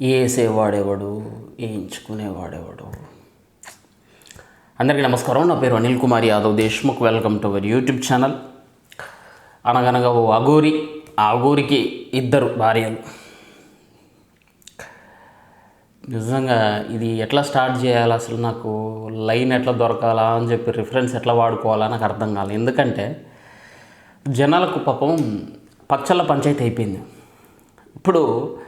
వేసేవాడెవడు వేయించుకునేవాడెవడు అందరికీ నమస్కారం. నా పేరు Anil Kumar Yadav Deshmukh. Welcome to our YouTube channel. అనగనగా ఓ అఘోరి ఆ ఇద్దరు భార్యలు. నిజంగా ఇది ఎట్లా స్టార్ట్ చేయాలి? అసలు నాకు లైన్ ఎట్లా దొరకాలా అని చెప్పి రిఫరెన్స్ ఎట్లా వాడుకోవాలా నాకు అర్థం కాలేదు ఎందుకంటే జనాలకు పాపం పచ్చళ్ళ పంచాయతీ అయిపోయింది. ఇప్పుడు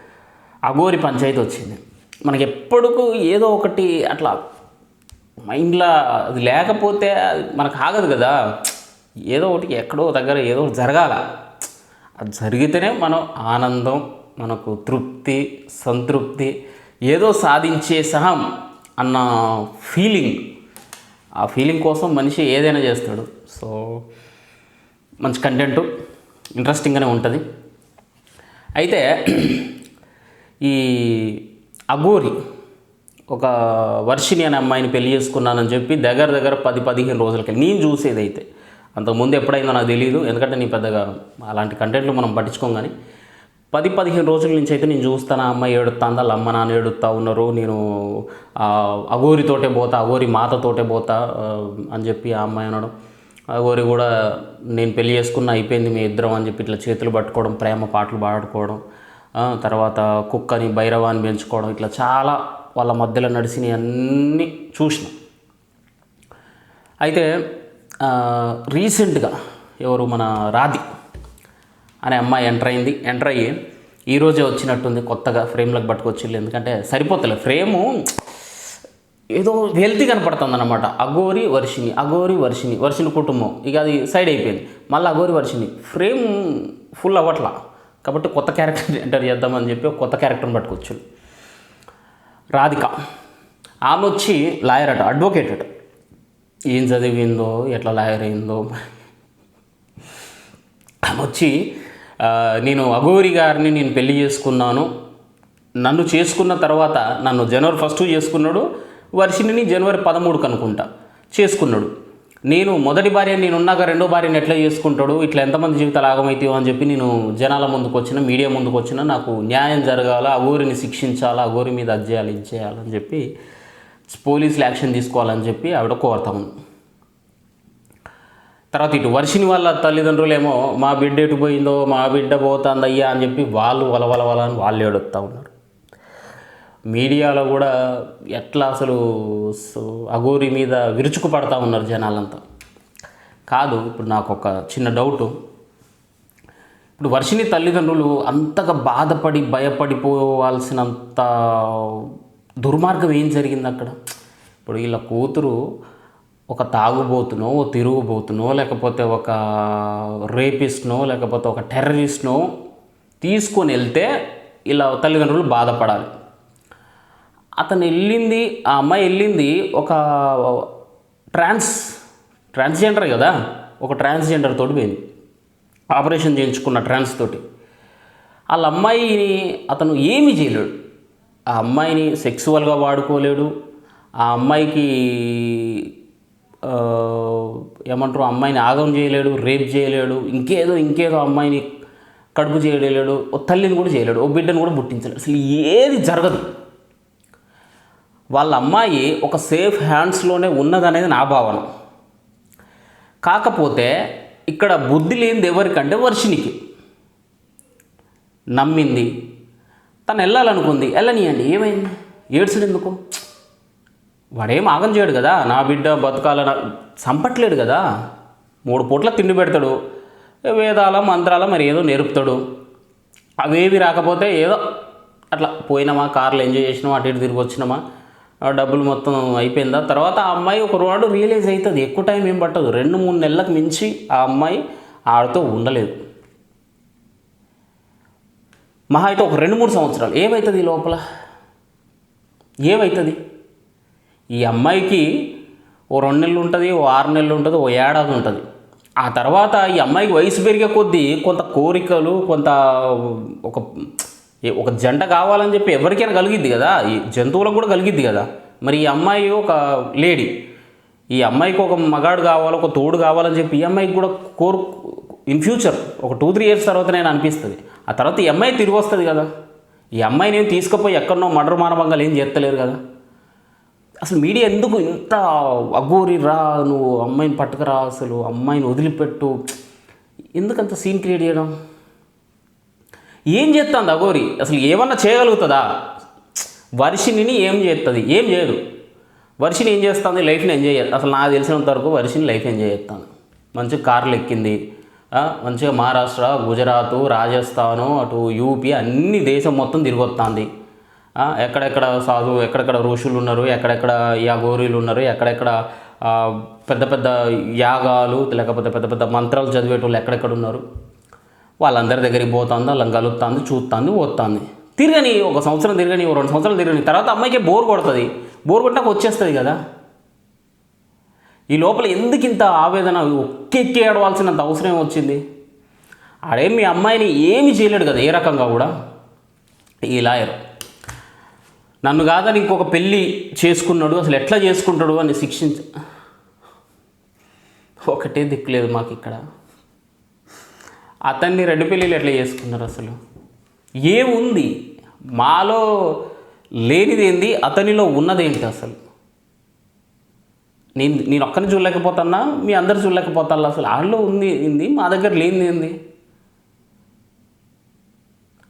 అఘోరి పంచాయతీ వచ్చింది. మనకి ఎప్పుడుకు ఏదో ఒకటి అట్లా మైండ్లో అది లేకపోతే అది మనకు ఆగదు కదా. ఏదో ఒకటి ఎక్కడో దగ్గర ఏదో ఒకటి జరగాల. అది జరిగితేనే మనం ఆనందం మనకు తృప్తి సంతృప్తి ఏదో సాధించే సహం అన్న ఫీలింగ్. ఆ ఫీలింగ్ కోసం మనిషి ఏదైనా చేస్తాడు. సో మంచి కంటెంట్ ఇంట్రెస్టింగ్గానే ఉంటుంది. అయితే ఈ అఘోరి ఒక వర్షిని అనే అమ్మాయిని పెళ్ళి చేసుకున్నానని చెప్పి దగ్గర దగ్గర పది పదిహేను రోజులకి నేను చూసేది అయితే అంతకుముందు ఎప్పుడైందో నాకు తెలియదు ఎందుకంటే నేను పెద్దగా అలాంటి కంటెంట్లు మనం పట్టించుకోం కానీ పది పదిహేను రోజుల నుంచి అయితే నేను చూస్తాను ఆ అమ్మాయి ఏడుస్తాందా వాళ్ళ అమ్మ నాన్న ఏడుస్తూ ఉన్నారు నేను అగోరితోటే అఘోరితోటే పోతా అఘోరి మాతతోటే పోతా అని చెప్పి ఆ అమ్మాయి అనడం. అగోరి కూడా నేను పెళ్ళి చేసుకున్న అయిపోయింది మీ ఇద్దరం అని చెప్పి ఇట్లా చేతులు పట్టుకోవడం ప్రేమ పాటలు పాడుకోవడం. తర్వాత కుక్కని భైరవాన్ని పెంచుకోవడం ఇట్లా చాలా వాళ్ళ మధ్యలో నడిచినవి అన్నీ చూసిన. అయితే రీసెంట్గా ఎవరు మన రాధి అనే అమ్మాయి ఎంటర్ అయింది. ఎంటర్ అయ్యి ఈరోజే వచ్చినట్టుంది కొత్తగా ఫ్రేమ్లకు పట్టుకొచ్చిళ్ళు ఎందుకంటే సరిపోతలే. ఫ్రేము ఏదో వెల్తీ కనపడుతుంది అనమాట అఘోరి వర్షిని అఘోరి వర్షిని వర్షిని కుటుంబం. ఇక అది సైడ్ అయిపోయింది. మళ్ళీ అఘోరి వర్షిని ఫ్రేమ్ ఫుల్ అవ్వట్లా. కాబట్టి కొత్త క్యారెక్టర్ ఎంటర్ చేద్దామని చెప్పి కొత్త క్యారెక్టర్ని పట్టుకొచ్చు. రాధిక. ఆమె వచ్చి లాయర్ అట అడ్వకేట్ అట. ఏం చదివిందో ఎట్లా లాయర్ అయిందో. ఆమె వచ్చి నేను అఘోరి గారిని నేను పెళ్ళి చేసుకున్నాను. నన్ను చేసుకున్న తర్వాత నన్ను జనవరి ఫస్ట్ చేసుకున్నాడు. వర్షిని జనవరి పదమూడుకు అనుకుంటా. చేసుకున్నాడు. నేను మొదటి భార్య నేను ఉన్నాక రెండో భార్యని ఎట్లా చేసుకుంటాడు? ఇట్లా ఎంతమంది జీవితాలు ఆగమవుతాయో అని చెప్పి నేను జనాల ముందుకు వచ్చిన మీడియా ముందుకు వచ్చిన నాకు న్యాయం జరగాల ఊరిని శిక్షించాలా అఘోరి మీద అది చేయాలి ఇది చేయాలని చెప్పి పోలీసులు యాక్షన్ తీసుకోవాలని చెప్పి ఆవిడ కోరుతా ఉంది. తర్వాత ఇటు వర్షిని వాళ్ళ తల్లిదండ్రులేమో మా బిడ్డ ఎటు పోయిందో మా బిడ్డ పోతుందయ్యా అని చెప్పి వాళ్ళు వలవల వల అని వాళ్ళు ఏడుస్తూ ఉన్నారు. మీడియాలో కూడా ఎట్లా అసలు సో అఘోరి మీద విరుచుకు పడతా ఉన్నారు జనాలంతా. కాదు ఇప్పుడు నాకు ఒక చిన్న డౌటు. ఇప్పుడు వర్షిని తల్లిదండ్రులు అంతగా బాధపడి భయపడిపోవాల్సినంత దుర్మార్గం ఏం జరిగింది అక్కడ? ఇప్పుడు వీళ్ళ కూతురు ఒక తాగుబోతునో ఓ తిరుగుబోతునో లేకపోతే ఒక రేపిస్ట్నో లేకపోతే ఒక టెర్రరిస్ట్నో తీసుకొని వెళ్తే ఇలా తల్లిదండ్రులు బాధపడాలి. అతను వెళ్ళింది ఆ అమ్మాయి వెళ్ళింది ఒక ట్రాన్స్ ట్రాన్స్జెండర్ కదా ఒక ట్రాన్స్జెండర్ తోటి పోయింది. ఆపరేషన్ చేయించుకున్న ట్రాన్స్ తోటి. వాళ్ళ అమ్మాయిని అతను ఏమీ చేయలేడు. ఆ అమ్మాయిని సెక్సువల్గా వాడుకోలేడు. ఆ అమ్మాయికి ఏమంటారు ఆ అమ్మాయిని ఆగం చేయలేడు రేప్ చేయలేడు ఇంకేదో ఇంకేదో అమ్మాయిని కడుపు చేయలేడు ఓ తల్లిని కూడా చేయలేడు ఓ బిడ్డను కూడా పుట్టించలేడు. అసలు ఏది జరగదు. వాళ్ళ అమ్మాయి ఒక సేఫ్ హ్యాండ్స్లోనే ఉన్నదనేది నా భావన. కాకపోతే ఇక్కడ బుద్ధి లేనిది ఎవరికంటే వర్షినికి నమ్మింది. తను వెళ్ళాలనుకుంది వెళ్ళనియండి ఏమైంది? ఏడ్చడు ఎందుకు వాడేం ఆగం చేయడు కదా. నా బిడ్డ బతకాలన చంపట్లేడు కదా. మూడు పూట్ల తిండి పెడతాడు. వేదాల మంత్రాల మరి ఏదో నేర్పుతాడు. అవేవి రాకపోతే ఏదో అట్లా పోయినామా కార్లు ఎంజాయ్ చేసినామా అటు ఇటు తిరిగి వచ్చినామా డబ్బులు మొత్తం అయిపోయిందా? తర్వాత ఆ అమ్మాయి ఒక రోజు రియలైజ్ అవుతుంది ఎక్కువ టైం ఏం పట్టదు. రెండు మూడు నెలలకు మించి ఆ అమ్మాయి ఆడితో ఉండలేదు. మహా అయితే ఒక రెండు మూడు సంవత్సరాలు. ఏమవుతుంది ఈ లోపల? ఏమవుతుంది ఈ అమ్మాయికి ఓ రెండు నెలలు ఉంటుంది ఓ ఆరు నెలలు ఉంటుంది ఓ ఏడాది ఉంటుంది. ఆ తర్వాత ఈ అమ్మాయికి వయసు పెరిగే కొద్దీ కొంత కోరికలు కొంత ఒక ఒక జంట కావాలని చెప్పి ఎవరికైనా కలిగిద్ది కదా? ఈ జంతువులకు కూడా కలిగిద్ది కదా? మరి ఈ అమ్మాయి ఒక లేడీ. ఈ అమ్మాయికి ఒక మగాడు కావాలి ఒక తోడు కావాలని చెప్పి ఈ అమ్మాయికి కూడా కోరు ఇన్ ఫ్యూచర్ ఒక టూ త్రీ ఇయర్స్ తర్వాత నేను అనిపిస్తుంది. ఆ తర్వాత ఈ అమ్మాయి తిరిగి వస్తుంది కదా? ఈ అమ్మాయి నేను తీసుకుపోయి ఎక్కడనో మర్డర్ మానవంగా ఏం చేస్తలేరు కదా? అసలు మీడియా ఎందుకు ఇంత అగోరి రా నువ్వు అమ్మాయిని పట్టుకురా అసలు అమ్మాయిని వదిలిపెట్టు? ఎందుకంత సీన్ క్రియేట్ చేయడం? ఏం చేస్తుంది అఘోరి? అసలు ఏమన్నా చేయగలుగుతుందా? వర్షిణిని ఏం చేస్తుంది ఏం చేయదు. వర్షిని ఏం చేస్తుంది? లైఫ్ని ఎంజాయ్ చేస్తుంది అసలు నాకు తెలిసినంత వరకు వర్షిని లైఫ్ ఎంజాయ్ చేస్తాను మంచిగా కార్లు ఎక్కింది మంచిగా మహారాష్ట్ర గుజరాత్ రాజస్థాను అటు యూపీ అన్ని దేశం మొత్తం తిరిగి వస్తుంది ఎక్కడెక్కడ సాధు ఎక్కడెక్కడ ఋషులు ఉన్నారు ఎక్కడెక్కడ యాగోరీలు ఉన్నారు ఎక్కడెక్కడ పెద్ద పెద్ద యాగాలు లేకపోతే పెద్ద పెద్ద మంత్రాలు చదివేటోళ్ళు ఎక్కడెక్కడ ఉన్నారు? వాళ్ళందరి దగ్గరికి పోతుంది వాళ్ళని కలుపుతుంది చూస్తుంది పోతుంది తిరగని ఒక సంవత్సరం తిరగని రెండు సంవత్సరాలు తిరగని తర్వాత అమ్మాయికి బోర్ కొడుతుంది. బోర్ కొట్టినాక వచ్చేస్తుంది కదా. ఈ లోపల ఎందుకు ఇంత ఆవేదన? ఒక్కెక్కి ఏడవాల్సినంత అవసరం వచ్చింది ఆడేం మీ అమ్మాయిని ఏమి చేయలేడు కదా ఏ రకంగా కూడా. ఈ లాయర్ నన్ను కాదని ఇంకొక పెళ్ళి చేసుకున్నాడు అసలు ఎట్లా చేసుకుంటాడు? అని శిక్షించ ఒకటే దిక్కులేదు మాకు ఇక్కడ అతన్ని రెండు పెళ్ళిళ్ళు ఎట్లా చేసుకున్నారు అసలు? ఏముంది? మాలో లేనిదేంది అతనిలో ఉన్నదేంటి అసలు? నేను నేను ఒక్కరిని చూడలేకపోతున్నా మీ అందరు చూడలేకపోతాను అసలు. ఆడలో ఉంది ఏంది? మా దగ్గర లేనిది ఏంది?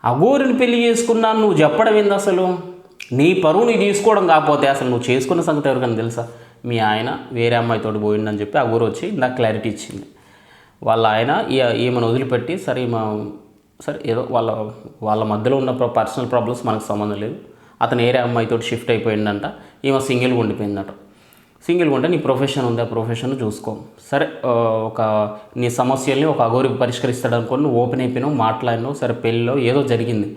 అగోరిని పెళ్ళి చేసుకున్నాను నువ్వు చెప్పడం ఏంది అసలు? నీ పరువు నీ తీసుకోవడం కాకపోతే అసలు నువ్వు చేసుకున్న సంగతి ఎవరికైనా తెలుసా? మీ ఆయన వేరే అమ్మాయితోటి పోయిండని చెప్పి అఘోరు వచ్చి నాకు క్లారిటీ ఇచ్చింది. వాళ్ళ ఆయన ఈ- ఈమెను వదిలిపెట్టి సరే మా సరే ఏదో వాళ్ళ వాళ్ళ మధ్యలో ఉన్న పర్సనల్ ప్రాబ్లమ్స్ మనకు సంబంధం లేదు. అతను ఏరే అమ్మాయితో షిఫ్ట్ అయిపోయిందంట. ఈమె సింగిల్గా ఉండిపోయిందట. సింగిల్గా ఉంటే నీ ప్రొఫెషన్ ఉంది ఆ ప్రొఫెషన్ చూసుకో. సరే ఒక నీ సమస్యల్ని ఒక అగోరి పరిష్కరిస్తాడు అనుకోని నువ్వు ఓపెన్ అయిపోయినావు మాట్లాడినావు సరే పెళ్ళిలో ఏదో జరిగింది.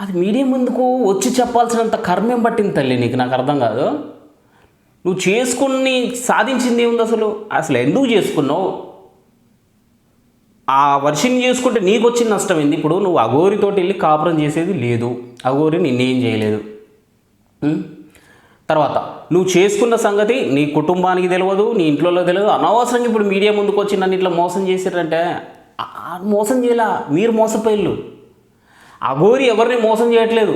అది మీడియం ముందుకు వచ్చి చెప్పాల్సినంత కర్మేం పట్టింది తల్లి నీకు? నాకు అర్థం కాదు. నువ్వు చేసుకుని సాధించింది ఏముంది అసలు? అసలు ఎందుకు చేసుకున్నావు? ఆ వర్షిని చేసుకుంటే నీకు వచ్చిన నష్టం ఏంది? ఇప్పుడు నువ్వు అఘోరితోటి వెళ్ళి కాపురం చేసేది లేదు. అఘోరి నిన్నేం చేయలేదు. తర్వాత నువ్వు చేసుకున్న సంగతి నీ కుటుంబానికి తెలియదు నీ ఇంట్లో తెలియదు అనవసరంగా ఇప్పుడు మీడియా ముందుకు వచ్చి నన్ను ఇట్లా మోసం చేశారంటే మోసం చేయలా. మీరు మోసపోయిల్లు అఘోరి ఎవరిని మోసం చేయట్లేదు.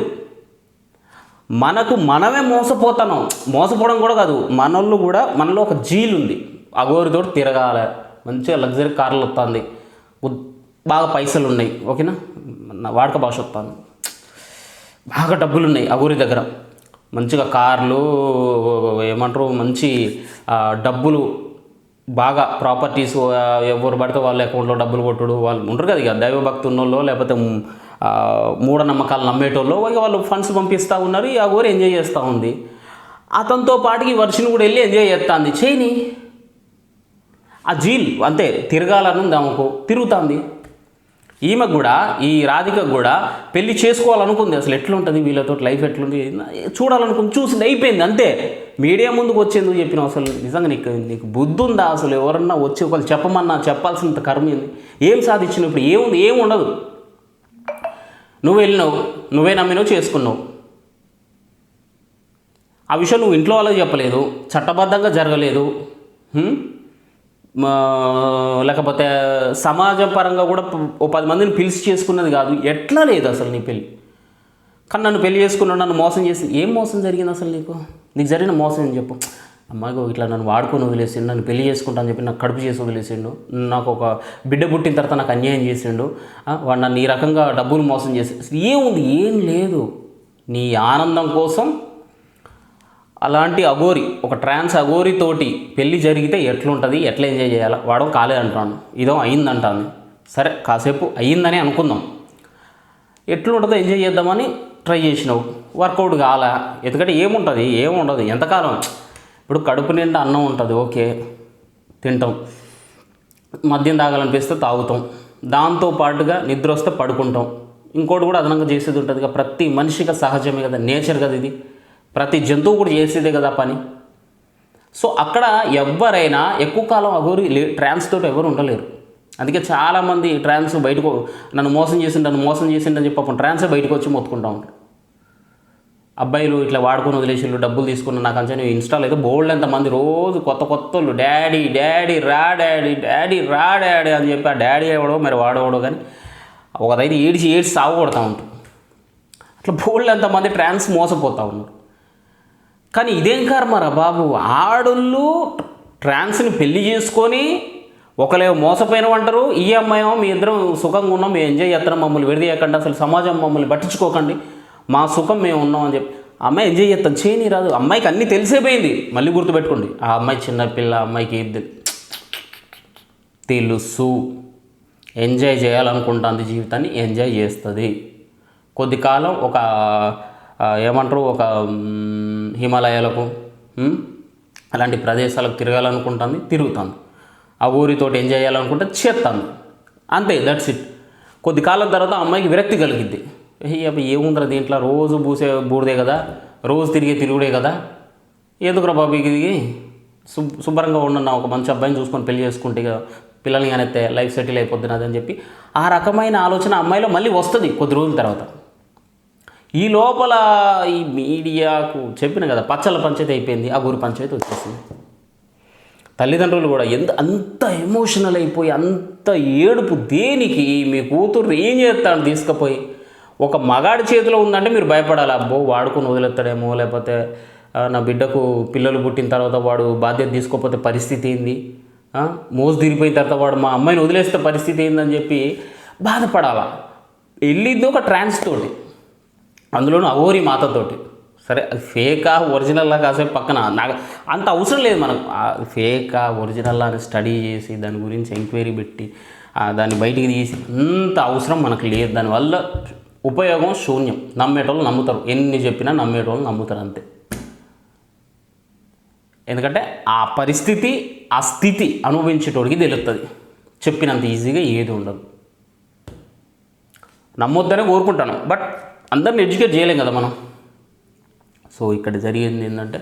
మనకు మనమే మోసపోతాను. మోసపోవడం కూడా కాదు మనోళ్ళు కూడా మనలో ఒక జీల్ ఉంది. అఘోరితోటి తిరగాలి. మంచిగా లగ్జరీ కార్లు వస్తుంది. బాగా పైసలు ఉన్నాయి ఓకేనా? నా వాడక భాష వస్తాను బాగా డబ్బులు ఉన్నాయి అగోరి దగ్గర. మంచిగా కార్లు ఏమంటారు మంచి డబ్బులు బాగా ప్రాపర్టీస్ ఎవరు పడితే వాళ్ళ అకౌంట్లో డబ్బులు కొట్టుడు వాళ్ళు ఉంటారు కదా ఇక దైవభక్తి ఉన్నోళ్ళు లేకపోతే మూఢనమ్మకాలు నమ్మేటోళ్ళు ఇక వాళ్ళు ఫండ్స్ పంపిస్తూ ఉన్నారు ఈ అగోరు ఎంజాయ్ చేస్తూ ఉంది. అతనితో పాటుకి వర్షిని కూడా వెళ్ళి ఎంజాయ్ చేస్తుంది చేయని ఆ జీల్ అంతే తిరగాలని ఉంది ఆమెకు తిరుగుతుంది. ఈమె కూడా ఈ రాధిక కూడా పెళ్ళి చేసుకోవాలనుకుంది. అసలు ఎట్లుంటుంది వీళ్ళతో లైఫ్ ఎట్లుంది? చూడాలనుకుంది. చూసింది అయిపోయింది అంతే. మీడియా ముందుకు వచ్చేందుకు చెప్పిన అసలు నిజంగా నీకు నీకు బుద్ధి ఉందా అసలు ఎవరన్నా వచ్చి ఒకళ్ళు చెప్పమన్నా చెప్పాల్సినంత కర్మ ఏంది? ఏం సాధించిన ఇప్పుడు? ఏముంది? ఏం ఉండదు. నువ్వు వెళ్ళినావు నువ్వే నమ్మినావు చేసుకున్నావు. ఆ విషయం నువ్వు ఇంట్లో వాళ్ళకి చెప్పలేదు చట్టబద్ధంగా జరగలేదు. లేకపోతే సమాజం పరంగా కూడా ఓ పది మందిని పిలిచి చేసుకున్నది కాదు. ఎట్లా లేదు అసలు నీ పెళ్ళి? కానీ నన్ను పెళ్ళి చేసుకున్నాడు నన్ను మోసం చేసి ఏం మోసం జరిగింది అసలు నీకు? నీకు జరిగిన మోసం అని చెప్పు. అమ్మాయిగో ఇట్లా నన్ను వాడుకొని వదిలేసిండు నన్ను పెళ్ళి చేసుకుంటా అని చెప్పి నాకు కడుపు చేసి వదిలేసిండు. నాకు ఒక బిడ్డ పుట్టిన తర్వాత నాకు అన్యాయం చేసిండు. వాడు నన్ను ఈ రకంగా డబ్బులు మోసం చేసి ఏముంది? ఏం లేదు. నీ ఆనందం కోసం అలాంటి అగోరి ఒక ట్రాన్స్ అఘోరి తోటి పెళ్ళి జరిగితే ఎట్లుంటుంది ఎట్లా ఎంజాయ్ చేయాలి? వాడు కాలే అంటాను ఇదో అయిందంటాను సరే కాసేపు అయ్యిందని అనుకుందాం. ఎట్లుంటుందో ఎంజాయ్ చేద్దామని ట్రై చేసినావు. వర్కౌట్ కాలా? ఎందుకంటే ఏముంటుంది? ఏముండదు. ఎంతకాలం? ఇప్పుడు కడుపు నిండా అన్నం ఉంటుంది. ఓకే తింటాం. మద్యం తాగాలనిపిస్తే తాగుతాం. దాంతో పాటుగా నిద్ర వస్తే పడుకుంటాం. ఇంకోటి కూడా అదనంగా చేసేది ఉంటుంది కదా ప్రతి మనిషిగా సహజమే కదా. నేచర్ కదా ఇది. ప్రతి జంతువు కూడా చేసేదే కదా పని. సో అక్కడ ఎవరైనా ఎక్కువ కాలం అగోరి లే ట్రాన్స్ తోటి ఎవరు ఉండలేరు. అందుకే చాలామంది ట్రాన్స్ బయటకు నన్ను మోసం చేసిండు నన్ను మోసం చేసిండని చెప్పి పాపం ట్రాన్సే బయటకు వచ్చి మొత్తుకుంటా ఉంటారు. అబ్బాయిలు ఇట్లా వాడుకొని వదిలేసిళ్ళు డబ్బులు తీసుకున్న నాకు అంచనా ఇన్స్టాల్ అయితే బోల్డ్ ఎంతమంది రోజు కొత్త కొత్త వాళ్ళు డాడీ డాడీ రా డాడీ డాడీ రా డాడీ అని చెప్పి ఆ డాడీ ఎవడో మరి వాడేవాడో కానీ ఒకదైతే ఏడిచి ఏడిచి సాగు కొడతా ఉంటారు. అట్లా బోల్డ్ ఎంతమంది ట్రాన్స్ మోసపోతూ ఉన్నారు. కానీ ఇదేం కర్మరా బాబు? ఆడోళ్ళు ట్రాన్స్ని పెళ్ళి చేసుకొని ఒకలేమో మోసపోయిన అంటారు ఈ అమ్మాయేమో మీ ఇద్దరం సుఖంగా ఉన్నాం మేము ఎంజాయ్ చేస్తున్నాం మమ్మల్ని విడదీయకండి అసలు సమాజం మమ్మల్ని పట్టించుకోకండి మా సుఖం మేము ఉన్నాం అని చెప్పి. అమ్మాయి ఎంజాయ్ చేస్తాం చేయని రాదు. అమ్మాయికి అన్నీ తెలిసేపోయింది మళ్ళీ గుర్తుపెట్టుకోండి ఆ అమ్మాయి చిన్నపిల్ల అమ్మాయికి ఏది తెలుసు. ఎంజాయ్ చేయాలనుకుంటుంది జీవితాన్ని ఎంజాయ్ చేస్తుంది. కొద్ది కాలం ఒక ఏమంటారు? ఒక హిమాలయాలకు అలాంటి ప్రదేశాలకు తిరగాలనుకుంటుంది తిరుగుతాను ఆ ఊరితోటి ఎంజాయ్ చేయాలనుకుంటే చేస్తాను అంతే దట్స్ ఇట్ కొద్ది కాలం తర్వాత అమ్మాయికి విరక్తి కలిగిద్ది. ఏముందిరా దీంట్లో? రోజు పూసే బూడిదే కదా? రోజు తిరిగే తిరుగుడే కదా? ఎందుకురా బాబు ఇది? శుభ్ శుభ్రంగా ఉండన్న ఒక మంచి అబ్బాయిని చూసుకొని పెళ్ళి చేసుకుంటే పిల్లల్ని కానీ లైఫ్ సెటిల్ అయిపోద్ది అని చెప్పి ఆ రకమైన ఆలోచన అమ్మాయిలో మళ్ళీ వస్తుంది కొద్ది రోజుల తర్వాత. ఈ లోపల ఈ మీడియాకు చెప్పిన కదా పచ్చల పంచాయతీ అయిపోయింది ఆ ఊరి పంచాయతీ వచ్చేసింది. తల్లిదండ్రులు కూడా ఎంత అంత ఎమోషనల్ అయిపోయి అంత ఏడుపు దేనికి? మీ కూతురు ఏం చేస్తాడు తీసుకుపోయి? ఒక మగాడి చేతిలో ఉందంటే మీరు భయపడాలి అబ్బో వాడుకొని వదిలేస్తాడేమో లేకపోతే నా బిడ్డకు పిల్లలు పుట్టిన తర్వాత వాడు బాధ్యత తీసుకోకపోతే పరిస్థితి ఏంది? ఆ, మోసు తిరిగిపోయిన తర్వాత వాడు మా అమ్మాయిని వదిలేస్తే పరిస్థితి ఏందని చెప్పి బాధపడాలా? వెళ్ళింది ఒక ట్రాన్స్ తోటి. అందులోనూ అఘోరి మాతతోటి. సరే అది ఫేకా ఒరిజినల్లా కాసేపు పక్కన నాకు అంత అవసరం లేదు మనకు. ఫేకా ఒరిజినల్లా అని స్టడీ చేసి దాని గురించి ఎంక్వైరీ పెట్టి దాన్ని బయటికి తీసి అంత అవసరం మనకు లేదు. దానివల్ల ఉపయోగం శూన్యం. నమ్మేటోళ్ళు నమ్ముతారు. ఎన్ని చెప్పినా నమ్మేటోళ్ళు నమ్ముతారు అంతే. ఎందుకంటే ఆ పరిస్థితి ఆ స్థితి అనుభవించేటోడికి తెలుస్తుంది చెప్పినంత ఈజీగా ఏది ఉండదు. నమ్మొద్దనే కోరుకుంటాను. బట్ అందరిని ఎడ్యుకేట్ చేయలేం కదా మనం. సో ఇక్కడ జరిగింది ఏంటంటే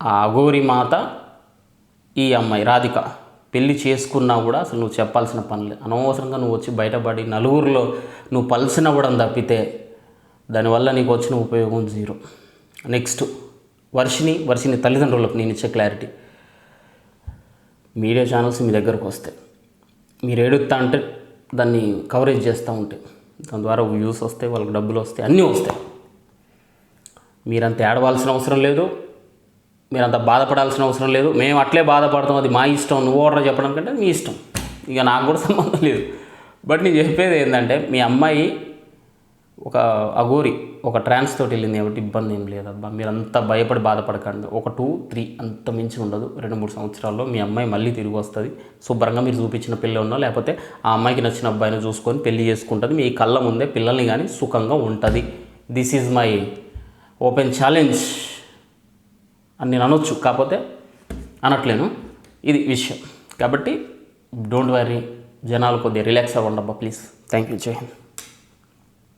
ఆ అఘోరి మాత ఈ అమ్మాయి రాధిక పెళ్ళి చేసుకున్నా కూడా అసలు నువ్వు చెప్పాల్సిన పనులే అనవసరంగా నువ్వు వచ్చి బయటపడి నలుగురిలో నువ్వు పలిసినవ్వడం తప్పితే దానివల్ల నీకు వచ్చిన ఉపయోగం జీరో. నెక్స్ట్ వర్షిని వర్షిని తల్లిదండ్రులకు నేను ఇచ్చే క్లారిటీ మీడియా ఛానల్స్ మీ దగ్గరకు వస్తాయి. మీరు ఏడుస్తా అంటే దాన్ని కవరేజ్ చేస్తూ ఉంటాయి దాని ద్వారా వ్యూస్ వస్తాయి వాళ్ళకి డబ్బులు వస్తాయి అన్నీ వస్తాయి. మీరంత ఏడవలసిన అవసరం లేదు. మీరంత బాధపడాల్సిన అవసరం లేదు. మేము అట్లే బాధపడతాం. అది మా ఇష్టం. నువ్వు ఓర్డర్ చెప్పడం కంటే మీ ఇష్టం. ఇక నాకు కూడా సంబంధం లేదు. బట్ నేను చెప్పేది ఏంటంటే మీ అమ్మాయి ఒక అఘోరి. ఒక ట్రాన్స్ తోటి వెళ్ళింది కాబట్టి ఇబ్బంది ఏం లేదబ్బా మీరు అంతా భయపడి బాధపడకండి. ఒక టూ త్రీ అంత మించి ఉండదు. రెండు మూడు సంవత్సరాల్లో మీ అమ్మాయి మళ్ళీ తిరిగి వస్తుంది. శుభ్రంగా మీరు చూపించిన పిల్ల ఉన్నా లేకపోతే ఆ అమ్మాయికి నచ్చిన అబ్బాయిని చూసుకొని పెళ్ళి చేసుకుంటుంది. మీ కళ్ళ ముందే పిల్లల్ని కానీ సుఖంగా ఉంటుంది. This is my open challenge అని నేను అనొచ్చు. కాకపోతే అనట్లేను. ఇది విషయం. కాబట్టి డోంట్ వరీ జనాలు కొద్దిగా రిలాక్స్ అవ్వండి అబ్బా ప్లీజ్ థ్యాంక్ యూ జై హింద్